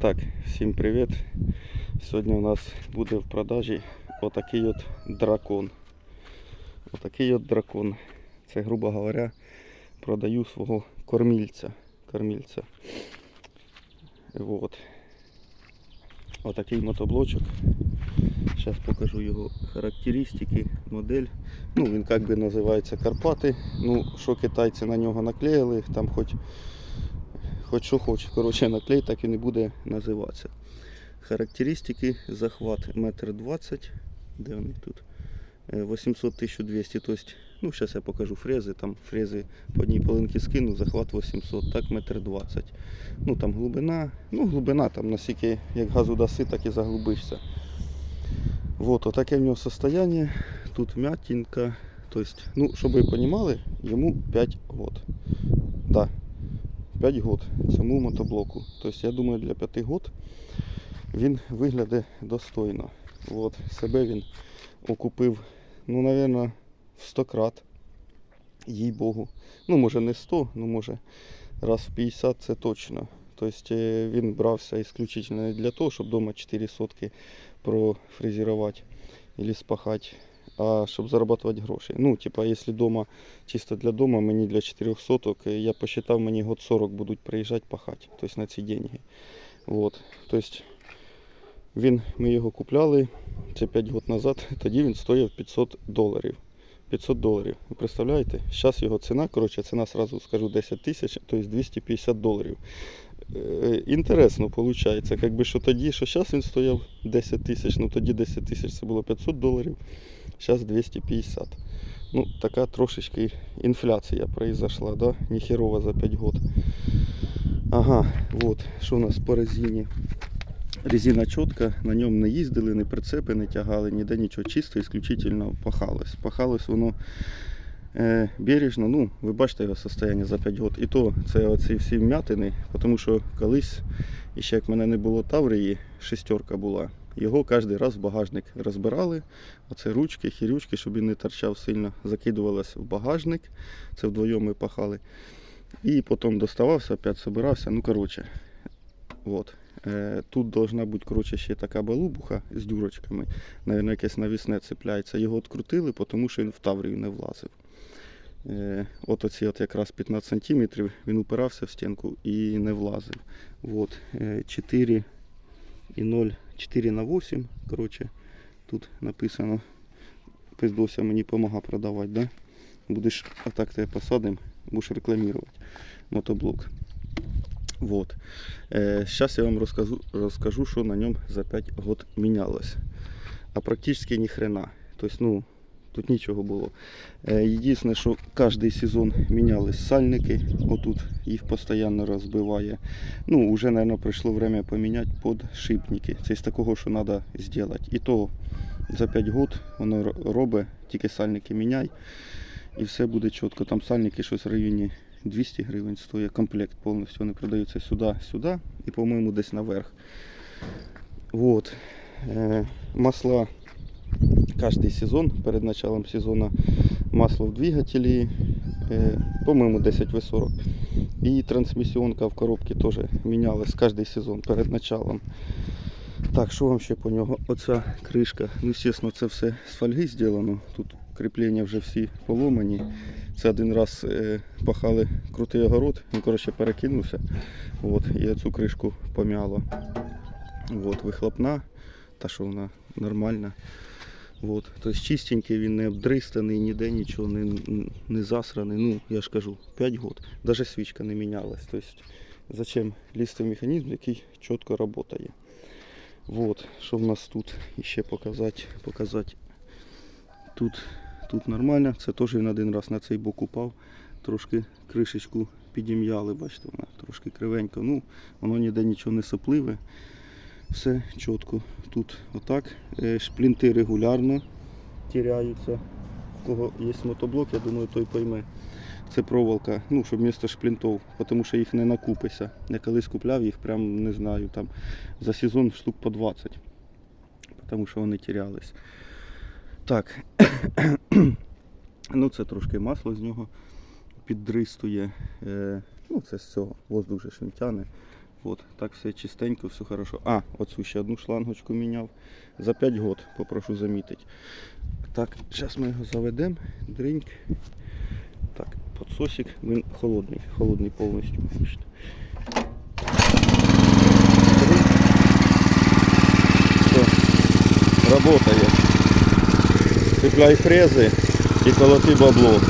Так, всім привіт. Сьогодні у нас буде в продажі отакий от дракон. Отакий от дракон. Це, грубо говоря, продаю свого кормільця. Кормільця. Вот. Отакий мотоблочок. Зараз покажу його характеристики, модель. Ну, він як би називається Карпати. Ну, що китайці на нього наклеїли, там хоч хоч що хоче. Коротше, наклей так і не буде називатися. Характеристики, захват 1,20 м. Де вони тут? Е, 800-1200. Тобто, ну, зараз я покажу фрези. Там фрези по одній полинці скину, захват 800, так 1,20 м. Ну там глибина, ну глибина там настільки як газу даси, так і заглубишся. Вот, отаке в нього состояние. Тут м'ятінка. Тобто, ну, щоб ви розуміли, йому 5 год. Да, 5 год цьому мотоблоку. Тобто, я думаю, для 5 год він виглядає достойно. От, себе він окупив, ну, напевно, в 100 крат. Їй Богу. Ну, може не 100, ну може раз в 50 це точно. Тобто е, він брався исключительно для того, щоб вдома 4 сотки профрезерувати или спахати, а щоб зарабатывать гроші. Ну, типа, якщо дома, чисто для дома, мені для 4 соток, е, я посчитав, мені год 40 будуть приїжджати пахати, тобто на ці деньги. Вот. Тобто він, ми його купляли, це 5 років назад, тоді він стояв 500 доларів. 500 доларів. Ви представляєте? Зараз його ціна, коротше, ціна сразу скажу 10 тисяч, тобто 250 доларів. Е, Інтересно виходить, якби що тоді, що зараз він стояв 10 тисяч, ну тоді 10 тисяч це було 500 доларів, зараз 250. Ну, така трошечки інфляція произошла, да? Ніхерова за 5 років. Ага, от, що у нас по резині. Резина чітка, на ньому не їздили, не прицепи не тягали, ніде нічого чисто, ісключительно пахалось. Пахалось воно е, бережно, ну, ви бачите його состояння за 5 років. І то це оці всі вмятини, тому що колись, іще як мене не було Таврії, шестерка була. Його кожен раз в багажник розбирали. Оце ручки, хірючки, щоб він не торчав сильно, закидувалось в багажник. Це вдвоєм ми пахали. І потім доставався, опять собирався. Ну, коротше, от. Е, Тут должна бути коротше, ще така балубуха з дюрочками. Наверно, якесь навісне цепляється. Його відкрутили, тому що він в Таврію не влазив. Е, От оці от якраз 15 см він упирався в стінку і не влазив. От, е, 4 і 0,4 на 8. Коротше, тут написано. Пиздося мені допомагає продавати, да? Будеш так тебе посадим, будеш рекламувати мотоблок. Вот. Сейчас я вам розкажу, розкажу, що на ньому за 5 год мінялось. А практично ні хрена. Тобто, ну, тут нічого було. Єдине, що кожен сезон мінялись сальники. Отут їх постійно розбиває. Ну, вже, мабуть, прийшло время поміняти подшипники. Це з такого, що треба зробити. І то за 5 год воно робить, тільки сальники міняй. І все буде чітко. Там сальники щось в районі 200 гривень стоїть комплект повністю. Вони продаються сюди, сюди і, по-моєму, десь наверх. Вот. Е, масла кожен сезон, перед началом сезону масло в двигателі, е, по-моєму, 10 В40. І трансмісіонка в коробці теж мінялась кожен сезон перед началом. Так, що вам ще по нього? Оця кришка. Ну, звісно, це все з фольги зроблено. Тут кріплення вже всі поломані. Це один раз е, пахали крутий огород, він коротше перекинувся. От, і цю кришку пом'яло. От, вихлопна, та що вона нормальна. От, тобто чистенький, він не обдристаний, ніде нічого не, не засраний. Ну, я ж кажу, 5 років. Навіть свічка не мінялась. Тобто, зачем лізти в механізм, який чітко працює. Вот, що в нас тут ще показати, показати. Тут, тут нормально, це теж він один раз на цей бок упав, трошки кришечку підім'яли, бачите, вона трошки кривенька. Ну, воно ніде нічого не сопливе. Все чітко. Тут отак. Е, Шплінти регулярно тіряються. У кого є мотоблок, я думаю, той пойме. Це проволока, ну, щоб місто шплінтов, тому що їх не накупися. Я колись купляв їх, прям не знаю, там за сезон штук по 20, тому що вони тірялись. Так, ну це трошки масло з нього піддристує. Е, ну це з цього, воздух же ж він тяне. От, так все чистенько, все хорошо. А, оцю ще одну шлангочку міняв. За 5 год, попрошу замітити. Так, зараз ми його заведемо. Дриньк. Так, подсосик, він холодний, холодний повністю. Все, работає. Цепляй фрези і колоти бабло.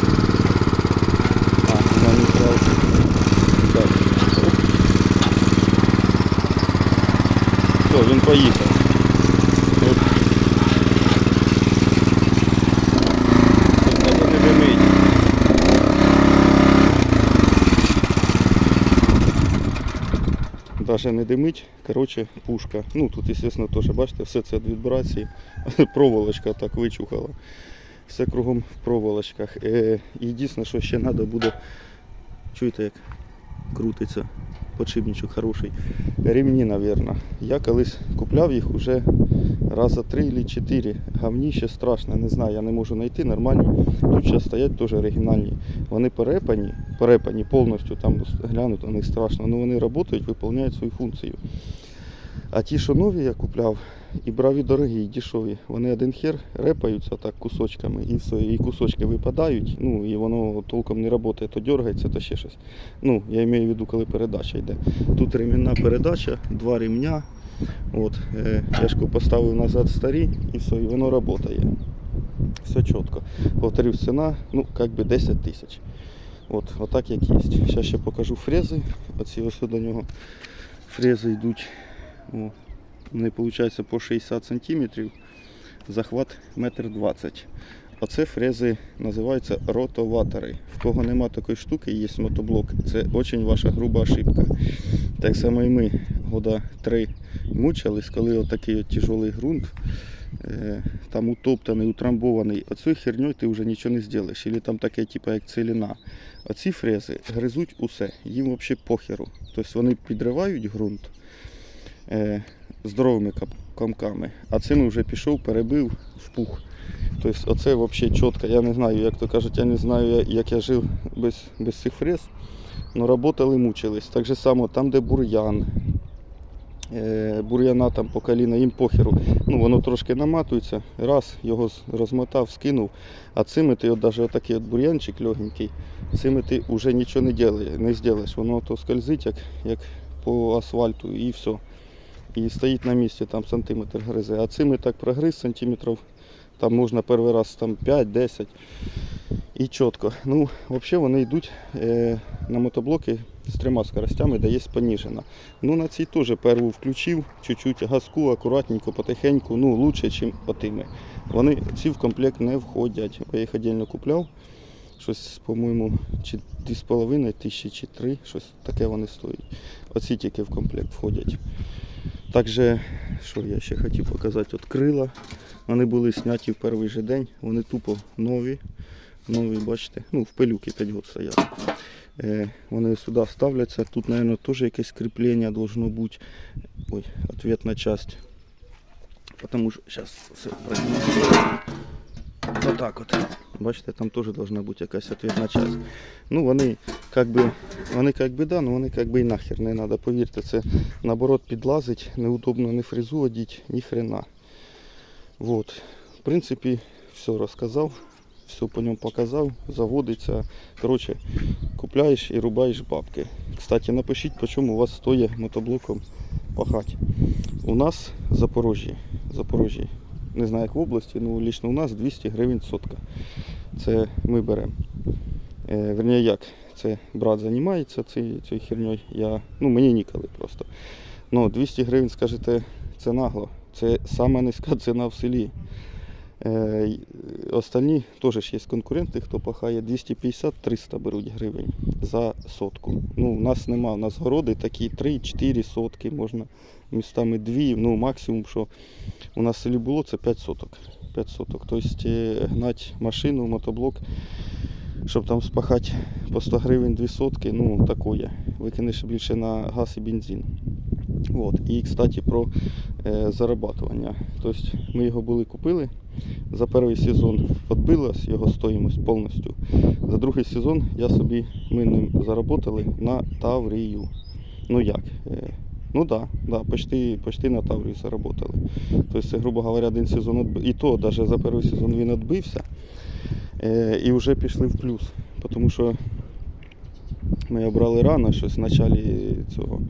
А, вона не сразу. Так. Все, він поїхав. Тут не димить. Даже не димить, короче, пушка. Ну тут, естественно, теж, бачите, все це від вібрації. Проволочка так вичухала. Все кругом в проволочках. Е, і єдине, що ще треба буде. Чуєте, як крутиться подшипничок хороший. Ремні, мабуть. Я колись купляв їх уже раза три чи чотири. Гавні ще страшне, не знаю, я не можу знайти нормальні. Тут зараз стоять теж оригінальні. Вони перепані, перепані повністю, там глянути на них страшно, але вони працюють, виконують свою функцію. А ті, що нові я купляв, і брав і дорогі, і дешеві, вони один хер репаються так кусочками, і все, і кусочки випадають, ну і воно толком не працює, то дергається, то ще щось. Ну, я маю в виду, коли передача йде. Тут ремінна передача, два ремня. От, е, тяжко поставив назад старі і все, і воно працює. Все чітко. Повторюсь, ціна, ну, як би 10 тисяч. От, отак як є. Зараз ще покажу фрези. Оці ось до нього фрези йдуть. О, вони виходить по 60 см. Захват 1,20 м. Оце фрези називаються ротоватори. В кого нема такої штуки, є мотоблок. Це дуже ваша груба ошибка. Так само і ми года три мучились, коли отакий от тяжелий ґрунт, е, там утоптаний, утрамбований, оцею херньою ти вже нічого не зробиш. Або там таке, типу, як целина. Оці фрези гризуть усе, їм взагалі похеру. Тобто вони підривають ґрунт здоровими комками, а цим вже пішов, перебив в пух. Тобто оце взагалі чітко. Я не знаю, як то кажуть, я не знаю, як я жив без, без цих фрез. Ну, работали, мучились. Так же само там, де бур'ян. Е, бур'яна там по коліна, їм похеру. Ну, воно трошки наматується, раз, його розмотав, скинув. А цими ти от навіть отакий от бур'янчик легенький, цими ти вже нічого не, ділає, не зробиш. Воно то скользить, як, як по асфальту і все. І стоїть на місці, там сантиметр гризе. А цими так прогриз сантиметрів, там можна перший раз там 5-10 і чітко. Ну, взагалі вони йдуть е, на мотоблоки з трьома скоростями, де є поніжена. Ну на цій теж перву включив, чуть-чуть газку, акуратненько, потихеньку, ну лучше, ніж отими. Вони ці в комплект не входять. Я їх віддільно купляв. Щось, по-моєму, чи 2,5 тисячі, чи 3, щось таке вони стоять. Оці тільки в комплект входять. Також, що я ще хотів показати, от крила. Вони були зняті в перший же день, вони тупо нові. Нові, бачите, ну в пилюки 5 років стояли. Е, вони сюди ставляться. Тут, мабуть, теж якесь кріплення должно бути. Ой, ответна часть. Потому що зараз все Отак от. Бачите, там теж должна бути якась ответна часть. Ну вони как би, вони как би да, но вони как би і нахер не треба. Повірте, це наоборот підлазить, неудобно ні фрезу одіть, ні хрена. Вот. В принципі, все розказав, все по ньому показав, заводиться. Коротше, купляєш і рубаєш бабки. Кстати, напишіть, по чому у вас стоїть мотоблоком пахати. У нас в Запорожжі, Запорожжі, не знаю як в області, ну лічно у нас 200 гривень сотка. Це ми беремо. Е, верніше як, це брат займається цією, цією херньою. Я, ну мені ніколи просто. Ну, 200 гривень, скажете, це нагло. Це сама низька ціна в селі. Е, Остальні теж є конкуренти, хто пахає 250-300 беруть гривень за сотку. Ну, у нас нема, у нас городи такі 3-4 сотки, можна містами 2, ну максимум, що у нас в селі було, це 5 соток. 5 соток. Тобто е, гнати машину, мотоблок, щоб там спахати по 100 гривень 2 сотки, ну такое. Викинеш більше на газ і бензин. Вот. І, кстати, про е, зарабатування. Тобто ми його були купили. За перший сезон відбилась його стоїмость повністю. За другий сезон я собі ми ним заработали на Таврію. Ну як? Ну да, да, почти, почти на Тавріуса работали. Тобто, грубо говоря, один сезон відбив. І то, навіть за перший сезон він відбився. Е, і вже пішли в плюс. Тому що ми обрали рано, щось в началі цього,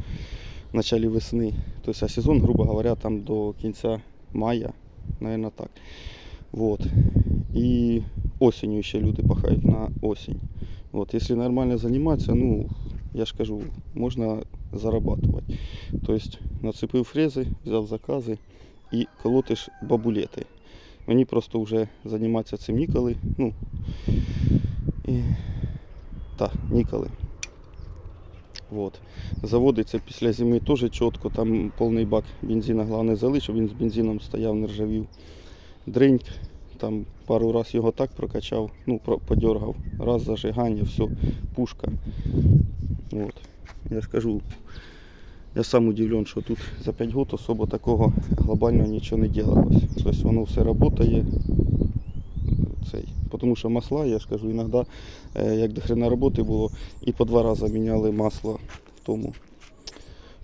в началі весни. Тобто, а сезон, грубо говоря, там до кінця мая, наверное, так. Вот. І осінню ще люди пахають на осінь. Вот. Якщо нормально займатися, ну, я ж кажу, можна зарабатувати. Тобто нацепив фрези, взяв закази і колотиш бабулети. Мені просто вже займатися цим ніколи. Ну, і... Так, ніколи. Вот. Заводиться після зими теж чітко, там повний бак бензина, головне щоб він з бензином стояв, не ржавів. Дриньк, там пару раз його так прокачав, ну, подергав. Раз зажигання, все, пушка. Вот. Я ж кажу, я сам удивлен, що тут за 5 років особо такого глобального нічого не делалось. Тобто воно все працює. Тому що масла, я ж кажу, іноді, е, як до хрена роботи було, і по два рази міняли масло в тому,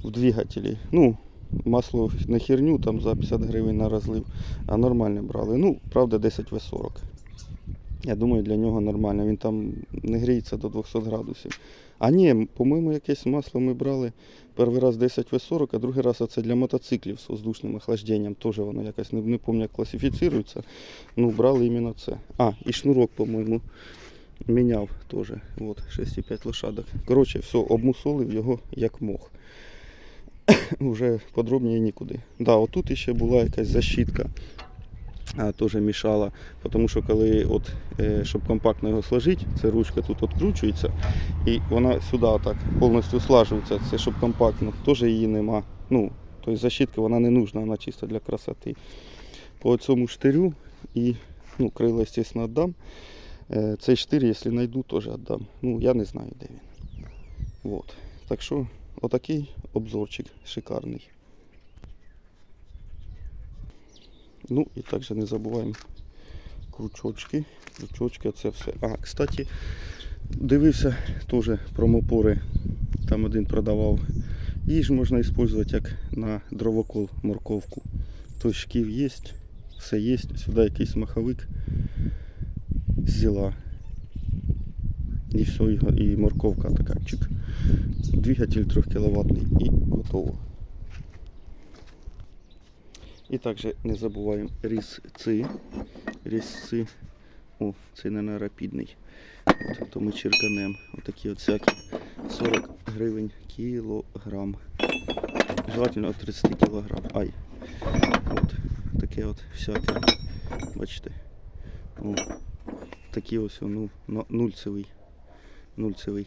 в двигателі. Ну, масло на херню там за 50 гривень на розлив, а нормальне брали. Ну, правда, 10 В40. Я думаю, для нього нормально. Він там не гріється до 200 градусів. А ні, по-моєму, якесь масло ми брали перший раз 10 В40, а другий раз це для мотоциклів з воздушним охлажденням. Теж воно якось не, не пам'ятаю, як класифіцирується. Ну, брали іменно це. А, і шнурок, по-моєму, міняв теж. От, 6,5 лошадок. Коротше, все, обмусолив його як мог. Уже подробніше нікуди. Да, отут ще була якась защитка. А, теж мішала, тому що коли, от, е, щоб компактно його сложити, ця ручка тут відкручується і вона сюди отак повністю слажується, це щоб компактно, теж її нема. Ну, тобто защитка вона не нужна, вона чисто для красоти. По цьому штирю і ну, крила, звісно, віддам. Е, Цей штир, якщо знайду, теж віддам. Ну, я не знаю, де він. Вот. Так що, отакий обзорчик шикарний. Ну і також не забуваємо крючочки. Крючочки це все. А, кстати, дивився теж промопори. Там один продавав. Її ж можна використовувати як на дровокол морковку. Тобто шків є, все є. Сюди якийсь маховик взяла. І все, і- морковка така чик. Двигатель 3 кВт і готово. І також не забуваємо різці. Різці. О, це не рапідний. От, то ми черканем. Отакі от всякі 40 гривень кілограм. Желательно від 30 кілограм. Ай. От, таке от всяке. Бачите. О, такі ось ну, нульцевий. Нульцевий.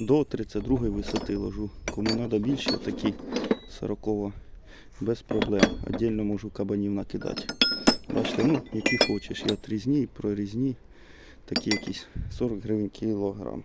До 32 висоти ложу. Кому треба більше, такі 40 без проблем. Отдельно можу кабанів накидати. Бачите, ну, які хочеш. Я трізні, прорізні. Такі якісь 40 гривень кілограм.